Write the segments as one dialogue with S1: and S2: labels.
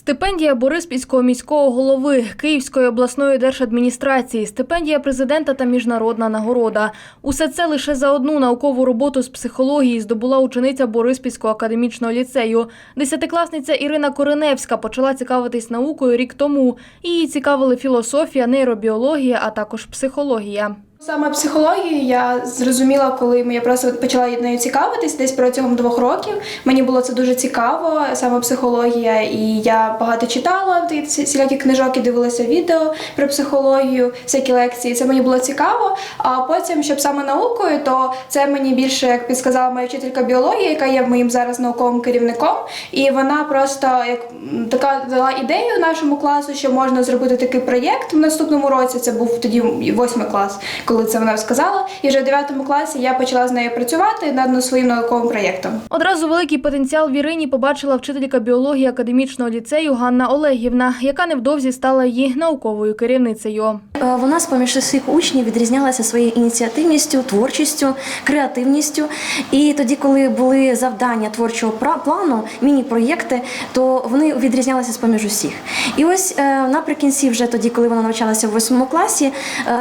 S1: Стипендія Бориспільського міського голови Київської обласної держадміністрації, стипендія президента та міжнародна нагорода. Усе це лише за одну наукову роботу з психології здобула учениця Бориспільського академічного ліцею. Десятикласниця Ірина Кореневська почала цікавитись наукою рік тому. Її цікавили філософія, нейробіологія, а також психологія.
S2: Саме психологію я зрозуміла, коли я просто почала нею цікавитись десь протягом двох років. Мені було це дуже цікаво, саме психологія, і я багато читала всілякі книжок і дивилася відео про психологію, всякі лекції. Це мені було цікаво. А потім, щоб саме наукою, то це мені більше, як підсказала моя вчителька біології, яка є моїм зараз науковим керівником. І вона просто як така дала ідею нашому класу, що можна зробити такий проєкт в наступному році. Це був тоді восьмий клас, коли це вона сказала. І вже в дев'ятому класі я почала з нею працювати над своїм науковим проєктом.
S1: Одразу великий потенціал в Ірині побачила вчителька біології академічного ліцею Ганна Олегівна, яка невдовзі стала її науковою керівницею.
S3: Е, Вона з поміж своїх учнів відрізнялася своєю ініціативністю, творчістю, креативністю. І тоді, коли були завдання творчого плану, міні-проєкти, то вони відрізнялися з поміж усіх. І ось е, наприкінці, вже тоді, коли вона навчалася в восьмому класі, е,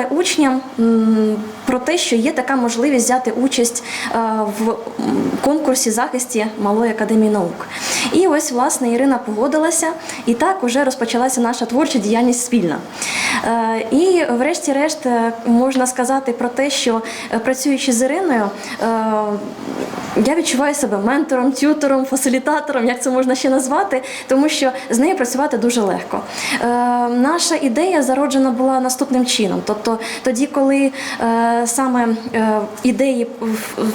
S3: проговорила учням про те, що є така можливість взяти участь е, в конкурсі захисті Малої академії наук. І ось власне Ірина погодилася, і так уже розпочалася наша творча діяльність спільна. Е, І, врешті-решт, е, можна сказати про те, що працюючи з Іриною, я відчуваю себе ментором, тютором, фасилітатором, як це можна ще назвати, тому що з нею працювати дуже легко. Е, Наша ідея зароджена була наступним чином. Тобто, тоді, коли е, саме е, ідеї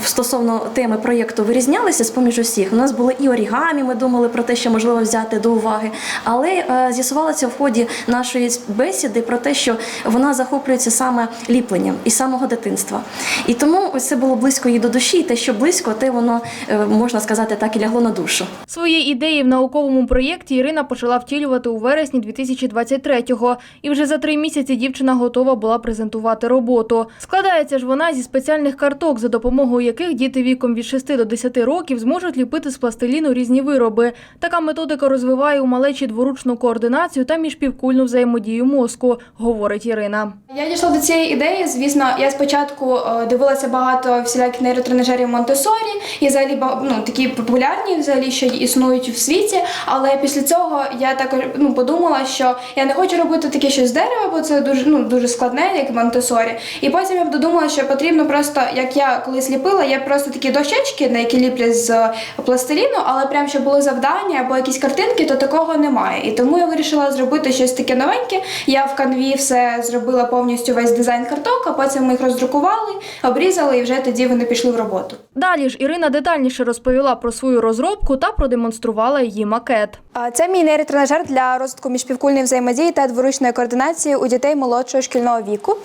S3: стосовно теми проєкту вирізнялися з поміж усіх, у нас були і орігамі, ми думали про те, що можливо взяти до уваги, але е, з'ясувалося в ході нашої бесіди про те, що вона захоплюється саме ліпленням із самого дитинства. І тому це було близько їй до душі, і те, що близько, те воно е, можна сказати так і лягло на душу.
S1: Свої ідеї в науковому проєкті Ірина почала втілювати у вересні 2023-го. І вже за три місяці дівчина готова була презентувати роботу. Складається ж вона зі спеціальних карток, за допомогою яких діти віком від 6 до 10 років зможуть ліпити з пластиліну різні вироби. Така методика розвиває у малечі дворучну координацію та міжпівкульну взаємодію мозку, говорить Ірина.
S2: Я дійшла до цієї ідеї. Звісно, я спочатку е, дивилася багато всіляких нейротренажерів Монтесорі, і взагалі ну, такі популярні, взагалі, що існують в світі. Але після цього я також ну, подумала, що я не хочу робити таке щось з дерева, бо це дуже ну дуже складне, як Монтесорі. І потім я додумала, що потрібно просто, як я колись ліпила, я просто такі дощечки, на які ліплять з пластиліну, але прям щоб були завдання або якісь картинки, то такого немає. І тому я вирішила зробити щось таке новеньке. Я в канві все зробила повністю весь дизайн карток, а потім ми їх роздрукували, обрізали, і вже тоді вони пішли в роботу.
S1: Далі ж Ірина детальніше розповіла про свою розробку та продемонструвала її макет.
S2: Це мій нейротренажер для розвитку міжпівкульної взаємодії та дворучної координації у дітей молодшого шкільного віку.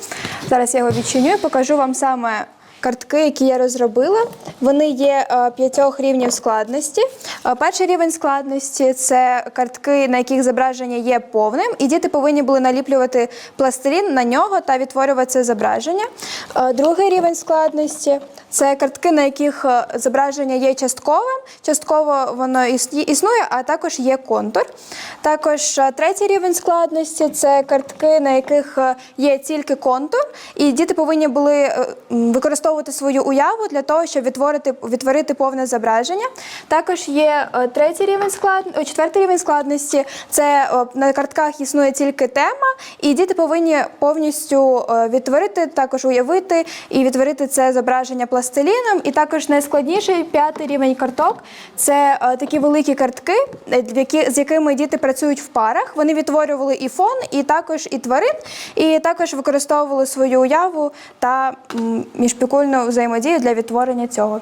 S2: Зараз я його відчиню і покажу вам саме. Картки, які я розробила, вони є е, п'ятьох рівнів складності. Е, Перший рівень складності це картки, на яких зображення є повним, і діти повинні були наліплювати пластилін на нього та відтворювати це зображення. Е, Другий рівень складності це картки, на яких зображення є частковим, частково воно іс- існує, а також є контур. Також третій рівень складності це картки, на яких є тільки контур, і діти повинні були м, використовувати свою уяву для того, щоб відтворити, відтворити повне зображення. Також є е, третій рівень склад... о, четвертий рівень складності. Це е, на картках існує тільки тема, і діти повинні повністю е, відтворити, також уявити і відтворити це зображення пластиліном. І також найскладніший п'ятий рівень карток це е, такі великі картки, е, які, з якими діти працюють в парах. Вони відтворювали і фон, і також і тварин, і також використовували свою уяву та м, міжпікульну взаємодію для відтворення цього.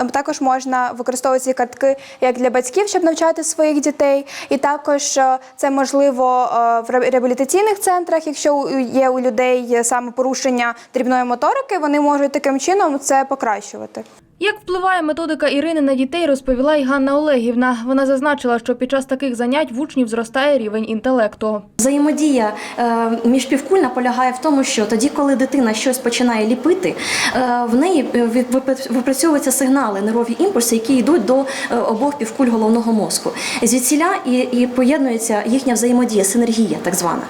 S2: Ем, Також можна використовувати ці картки як для батьків, щоб навчати своїх дітей, і також е, це можливо е, в реабілітаційних центрах, якщо є у людей саме порушення дрібної моторики, вони можуть таким чином це покращувати.
S1: Як впливає методика Ірини на дітей, розповіла й Ганна Олегівна. Вона зазначила, що під час таких занять в учнів зростає рівень інтелекту.
S3: Взаємодія е, міжпівкульна полягає в тому, що тоді, коли дитина щось починає ліпити, е, в неї е, випрацьовуються сигнали, нервові імпульси, які йдуть до обох півкуль головного мозку. Звідсіля і, і поєднується їхня взаємодія, синергія, так звана.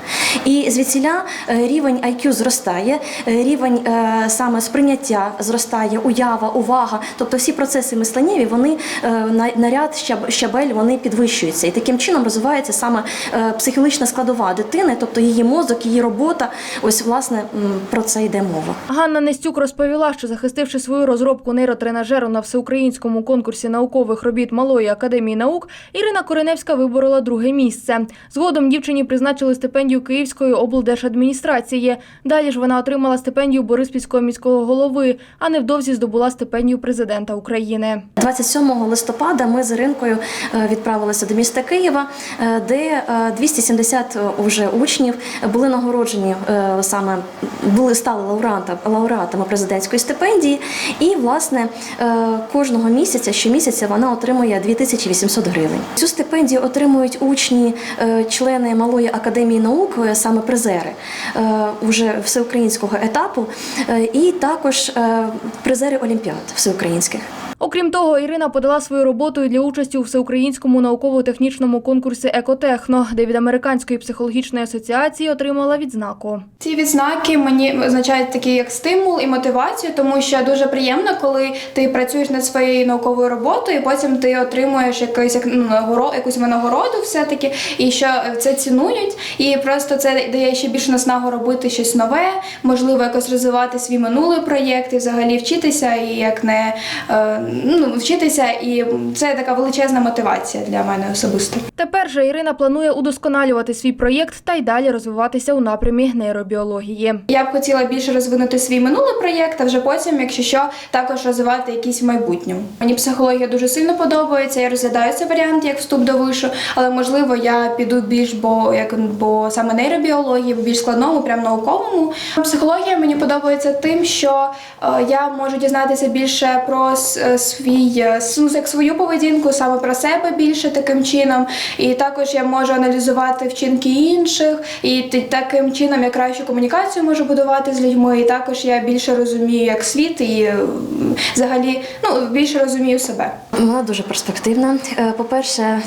S3: І звідсіля рівень IQ зростає, рівень саме сприйняття зростає, уява, увага. Тобто всі процеси мисленнєві, вони е, на, на ряд щаб- щабель вони підвищуються. І таким чином розвивається саме е, психологічна складова дитини, тобто її мозок, її робота. Ось власне про це йде мова.
S1: Ганна Нестюк розповіла, що захистивши свою розробку нейротренажеру на всеукраїнському конкурсі наукових робіт Малої академії наук, Ірина Кореневська виборола друге місце. Згодом дівчині призначили стипендію Київської облдержадміністрації. Далі ж вона отримала стипендію Бориспільського міського голови, а невдовзі здобула стипендію президента України.
S3: 27 листопада ми з Іринкою е, відправилися до міста Києва, е, де е, 270 уже учнів були нагороджені е, саме були стали лауреатами, президентської стипендії. І власне е, кожного місяця, щомісяця вона отримує 2800 гривень. Цю стипендію отримують учні, е, члени малої академії наук, е, саме призери е, уже всеукраїнського етапу, е, і також е, призери олімпіад всеукраїнських.
S1: Окрім того, Ірина подала свою роботу для участі у всеукраїнському науково-технічному конкурсі Екотехно, де від Американської психологічної асоціації отримала відзнаку.
S2: Ці відзнаки мені означають такий як стимул і мотивацію, тому що дуже приємно, коли ти працюєш над своєю науковою роботою, і потім ти отримуєш якусь як ну, якусь винагороду, все-таки, і що це цінують, і просто це дає ще більше наснагу робити щось нове, можливо, якось розвивати свій минулий проєкт і взагалі вчитися, і як не е, ну, вчитися, і це така величезна мотивація для мене особисто.
S1: Тепер же Ірина планує удосконалювати свій проєкт та й далі розвиватися у напрямі нейробіології.
S2: Я б хотіла більше розвинути свій минулий проєкт, а вже потім, якщо що, також розвивати якісь в майбутньому. Мені психологія дуже сильно подобається. Я розглядаю цей варіант як вступ до вишу, але можливо я піду більш бо як бо саме нейробіології, більш складному, прям науковому. Психологія мені подобається тим, що е, я можу дізнатися більше про е, свій е, ну, як свою поведінку, саме про себе більше таким чином. І також я можу аналізувати вчинки інших, і таким чином я кращу комунікацію можу будувати з людьми. І також я більше розумію як світ і взагалі ну більше розумію себе.
S3: Вона дуже перспективна. Е, По-перше,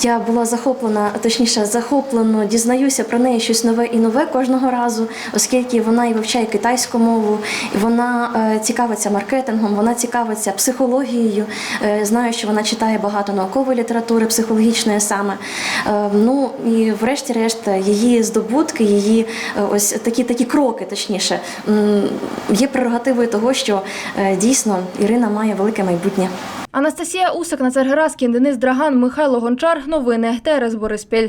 S3: я була захоплена, точніше, захоплено дізнаюся про неї щось нове і нове кожного разу, оскільки вона і вивчає китайську мову, і вона е, цікавиться маркетингом, вона цікавиться психологією. Е, Знаю, що вона читає багато наукової літератури, психологічної саме. Ну і врешті-решт її здобутки, її ось такі такі кроки, точніше, є прерогативою того, що дійсно Ірина має велике майбутнє.
S1: Анастасія Усик, Нацар Гераскін, Денис Драган, Михайло Гончар. Новини ТРС Бориспіль.